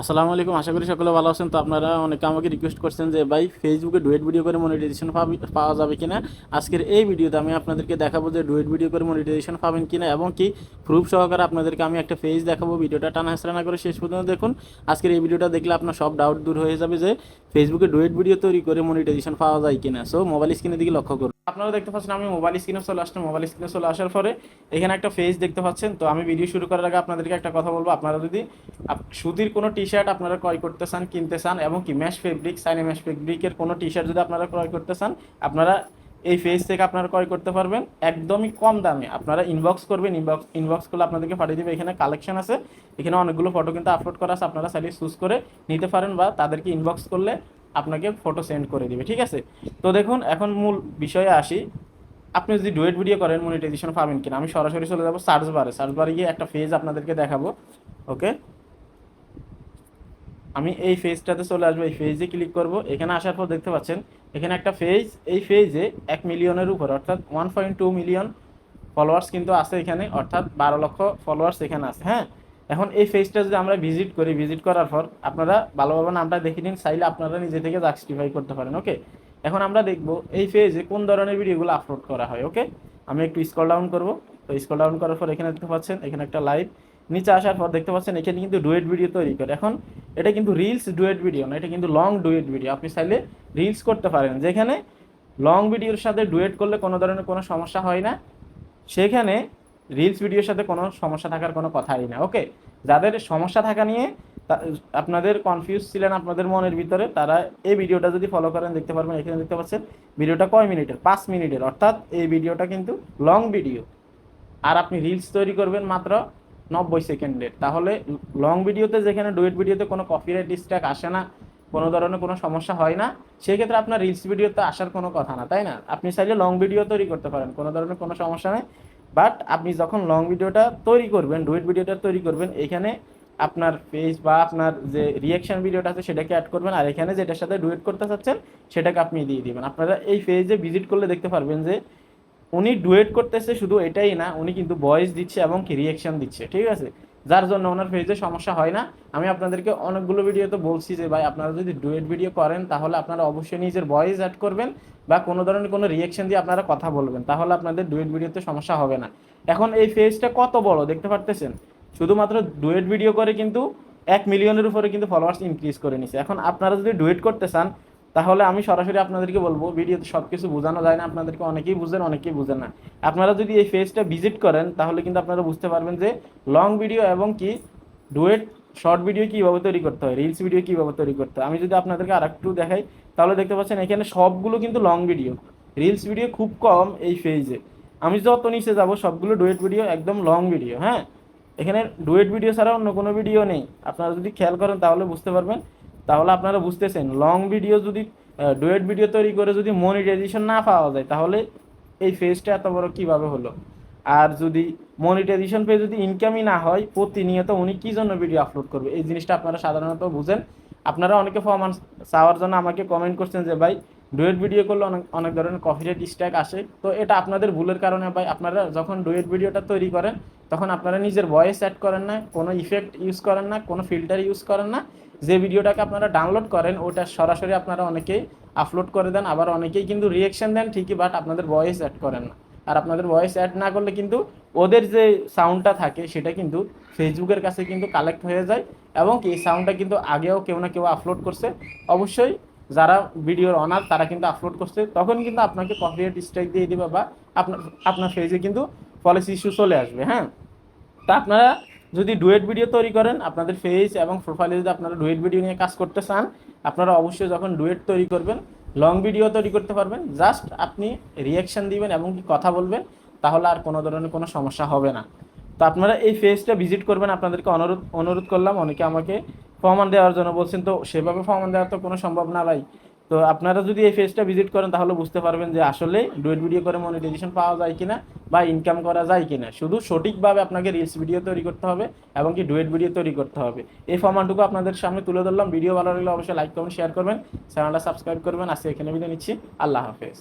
আসসালামু আলাইকুম, আশা করি সকলে ভালো আছেন। তো আপনারা অনেকে আমাকে রিকোয়েস্ট করছেন যে, ভাই ফেসবুকে ডুয়েট ভিডিও করে মনিটাইজেশন পাওয়া যাবে কিনা? আজকের এই ভিডিওতে আমি আপনাদেরকে দেখাবো যে, ডুয়েট ভিডিও করে মনিটাইজেশন পাবেন কিনা? এবং কি প্রুফ সহকারে আপনাদেরকে আমি একটা পেজ দেখাবো, ভিডিওটা টানা হেসরা না করে শেষ পর্যন্ত দেখুন। আজকের এই ভিডিওটা দেখলে আপনার সব ডাউট দূর হয়ে যাবে যে ফেসবুকে ডুয়েট ভিডিও তৈরি করে মনিটাইজেশন পাওয়া যায় কিনা। সো মোবাইল স্ক্রিনের দিকে লক্ষ্য করুন। আপনারা দেখতে পাচ্ছেন আমি মোবাইল স্ক্রিনে চলে আসলাম। মোবাইল স্ক্রিনে চলে আসার পরে এখানে একটা পেজ দেখতে পাচ্ছেন। তো আমি ভিডিও শুরু করার আগে আপনাদেরকে একটা কথা বলব। আপনারা যদি সুতির কোনো টি শার্ট আপনারা ক্রয় করতে চান, কিনতে চান, এবং কি ম্যাশ ফেব্রিক সাইনে ম্যাশ ফেব্রিকের কোনো টি শার্ট যদি আপনারা ক্রয় করতে চান, আপনারা এই পেজ থেকে আপনারা ক্রয় করতে পারবেন। একদমই কম দামে। আপনারা ইনবক্স করবেন। ইনবক্স ইনবক্স করলে আপনাদেরকে পাঠিয়ে দেবে। এখানে কালেকশন আছে। এখানে অনেকগুলো ফটো কিন্তু আপলোড করা আছে। আপনারা চাইলে চুজ করে নিতে পারেন বা তাদেরকে ইনবক্স করলে আপনাকে ফটো সেন্ড করে দিবে, ঠিক আছে? তো দেখুন, এখন মূল বিষয়ে আসি। আপনি যদি ডুয়েট ভিডিও করেন মনিটাইজেশন পাবেন কিনা, আমি সরাসরি চলে যাব সার্চ বারে সার্চ বারে গিয়ে একটা ফেজ আপনাদেরকে দেখাবো ওকে আমি এই ফেজটাতে চলে আসব, এই পেজে ক্লিক করব। এখানে আসার পর দেখতে পাচ্ছেন, এখানে একটা ফেজ এই ফেজে এক মিলিয়নের উপর, অর্থাৎ one point two million followers কিন্তু আছে এখানে, অর্থাৎ বারো লক্ষ ফলোয়ার্স এখানে আছে হ্যাঁ? এখন এই ফেজটা যদি আমরা ভিজিট করি ভিজিট করার পর আপনারা ভালোভাবে নামটা দেখে নিন, চাইলে আপনারা নিজে থেকে জাস্টিফাই করতে পারেন ওকে এখন আমরা দেখব এই ফেজে কোন ধরনের ভিডিওগুলো আপলোড করা হয় ওকে আমি একটু স্কল ডাউন করব। তো স্কল ডাউন করার পর এখানে দেখতে পাচ্ছেন, এখানে একটা লাইভ নিচে আসার পর দেখতে পাচ্ছেন, এখানে কিন্তু ডুয়েট ভিডিও তৈরি করে। এখন এটা কিন্তু রিলস ডুয়েট ভিডিও না, এটা কিন্তু লং ডুয়েট ভিডিও আপনি চাইলে রিলস করতে পারেন। যেখানে লং ভিডিওর সাথে ডুয়েট করলে কোনো ধরনের কোনো সমস্যা হয় না। সেখানে রিলস ভিডিওর সাথে কোনো সমস্যা থাকার কোনো কথাই না ওকে যাদের সমস্যা থাকা নিয়ে আপনাদের কনফিউজ ছিলেন আপনাদের মনের ভিতরে, তারা এই ভিডিওটা যদি ফলো করেন, দেখতে পারবেন, এখানে দেখতে পাচ্ছেন ভিডিওটা কয় মিনিটের? পাঁচ মিনিটের, অর্থাৎ এই ভিডিওটা কিন্তু লং ভিডিও আর আপনি রিলস তৈরি করবেন মাত্র নব্বই সেকেন্ডের। তাহলে লং ভিডিওতে যেখানে ডুয়েট ভিডিওতে কোনো কপিরাইট স্ট্যাক আসে না, কোনো ধরনের কোনো সমস্যা হয় না, সেক্ষেত্রে আপনার রিলস ভিডিওতে আসার কোনো কথা না, তাই না? আপনি চাইলে লং ভিডিও তৈরি করতে পারেন, কোনো ধরনের কোনো সমস্যা নেই। বাট আপনি যখন লং ভিডিওটা তৈরি করবেন, ডুয়েট ভিডিওটা তৈরি করবেন, এখানে আপনার পেজ বা আপনার যে রিয়াকশন ভিডিওটা আছে সেটাকে অ্যাড করবেন আর এখানে যেটার সাথে ডুয়েট করতে চাচ্ছেন সেটাকে আপনি দিয়ে দিবেন। আপনারা এই পেজে ভিজিট করলে দেখতে পারবেন যে উনি ডুয়েট করতেছে শুধু এটাই না, উনি কিন্তু ভয়েস দিচ্ছে এবং কি রিয়াকশন দিচ্ছে, ঠিক আছে? যার জন্য ওনার পেজে সমস্যা হয় না। আমি আপনাদেরকে অনেকগুলো ভিডিওতে বলছি যে, ভাই, আপনারা যদি ডুয়েট ভিডিও করেন, তাহলে আপনারা অবশ্যই নিজের ভয়েস অ্যাড করবেন বা কোনো ধরনের কোনো রিয়াকশন দিয়ে আপনারা কথা বলবেন। তাহলে আপনাদের ডুয়েট ভিডিওতে সমস্যা হবে না। এখন এই পেজটা কত বড়, দেখতে পারতেছেন? শুধুমাত্র ডুয়েট ভিডিও করে কিন্তু এক মিলিয়নের উপরে কিন্তু ফলোয়ার্স ইনক্রিজ করে নিছে। এখন আপনারা যদি ডুয়েট করতে চান তাহলে আমি সরাসরি আপনাদেরকে বলব, ভিডিওতে সব কিছু বোঝানো যায় না, আপনাদেরকে অনেকেই বুঝেন অনেকেই বুঝেন না। আপনারা যদি এই ফেজটা ভিজিট করেন, তাহলে কিন্তু আপনারা বুঝতে পারবেন যে লং ভিডিও এবং কি ডুয়েট শর্ট ভিডিও কীভাবে তৈরি করতে হয় রিলস ভিডিও কীভাবে তৈরি করতে হয়। আমি যদি আপনাদেরকে আর একটু দেখাই, তাহলে দেখতে পাচ্ছেন এখানে সবগুলো কিন্তু লং ভিডিও রিলস ভিডিও খুব কম এই ফেজে আমি যত নিচে যাব, সবগুলো ডুয়েট ভিডিও একদম লং ভিডিও হ্যাঁ? এখানে ডুয়েট ভিডিও ছাড়া অন্য কোনো ভিডিও নেই। আপনারা যদি খেয়াল করেন, তাহলে বুঝতে পারবেন তাহলে আপনারা বুঝতেছেন লং ভিডিও যদি ডুয়েট ভিডিও তৈরি করে যদি মনিটাইজেশন না পাওয়া যায়, তাহলে এই ফেজটা এত বড় কীভাবে হলো? আর যদি মনিটাইজেশন পেয়ে যদি ইনকামই না হয়, প্রতিনিয়ত উনি কী জন্য ভিডিও আপলোড করবে? এই জিনিসটা আপনারা সাধারণত বুঝেন। আপনারা অনেকে ফরমান চাওয়ার জন্য আমাকে কমেন্ট করছেন যে, ভাই ডুয়েট ভিডিও করলে অনেক অনেক ধরনের কপিরাইট স্ট্যাক আসে। তো এটা আপনাদের ভুলের কারণে, ভাই, আপনারা যখন ডুয়েট ভিডিওটা তৈরি করেন তখন আপনারা নিজের ভয়েস অ্যাড করেন না, কোনো ইফেক্ট ইউজ করেন না, কোনো ফিল্টার ইউজ করেন না। যে ভিডিওটাকে আপনারা ডাউনলোড করেন, ওটা সরাসরি আপনারা অনেকেই আপলোড করে দেন, আবার অনেকেই কিন্তু রিয়েকশন দেন ঠিকই বাট আপনাদের ভয়েস অ্যাড করেন না। আর আপনাদের ভয়েস অ্যাড না করলে কিন্তু ওদের যে সাউন্ডটা থাকে, সেটা কিন্তু ফেসবুকের কাছে কিন্তু কালেক্ট হয়ে যায় এবং এই সাউন্ডটা কিন্তু আগেও কেউ না কেউ আপলোড করছে। অবশ্যই যারা ভিডিওর অনার তারা কিন্তু আপলোড করছে, তখন কিন্তু আপনাকে কপিরাইট স্ট্রাইক দিয়ে দেবে বা আপনার আপনার ফেজে কিন্তু পলিসি ইস্যু চলে আসবে হ্যাঁ? তা আপনারা যদি ডুয়েট ভিডিও তৈরি করেন, আপনাদের ফেজ এবং প্রোফাইলে যদি আপনারা ডুয়েট ভিডিও নিয়ে কাজ করতে চান, আপনারা অবশ্যই যখন ডুয়েট তৈরি করবেন লং ভিডিও তৈরি করতে পারবেন জাস্ট আপনি রিয়াকশন দিবেন এবং কি কথা বলবেন, তাহলে আর কোনো ধরনের কোনো সমস্যা হবে না। তো আপনারা এই ফেজটা ভিজিট করবেন, আপনাদেরকে অনুরোধ অনুরোধ করলাম, অনেকে আমাকে প্রমাণ দেওয়ার জন্য বলছেন, তো সেভাবে প্রমাণ দেওয়ার তো কোনো সম্ভব না ভাই। তো আপনারা যদি এই ফেজটা ভিজিট করেন, তাহলে বুঝতে পারবেন যে আসলে ডুয়েট ভিডিও করে মনিটাইজেশন পাওয়া যায় কিনা বা ইনকাম করা যায় কিনা। শুধু সঠিকভাবে আপনাকে রিলস ভিডিও তৈরি করতে হবে এবং কি ডুয়েট ভিডিও তৈরি করতে হবে। এই ফর্মাটটুকু আপনাদের সামনে তুলে ধরলাম। ভিডিও ভালো লাগলে অবশ্যই লাইক কমেন্ট শেয়ার করবেন। চ্যানেলটা সাবস্ক্রাইব করবেন। আজকে এখানে ভিডিও নিচ্ছি। আল্লাহ হাফেজ।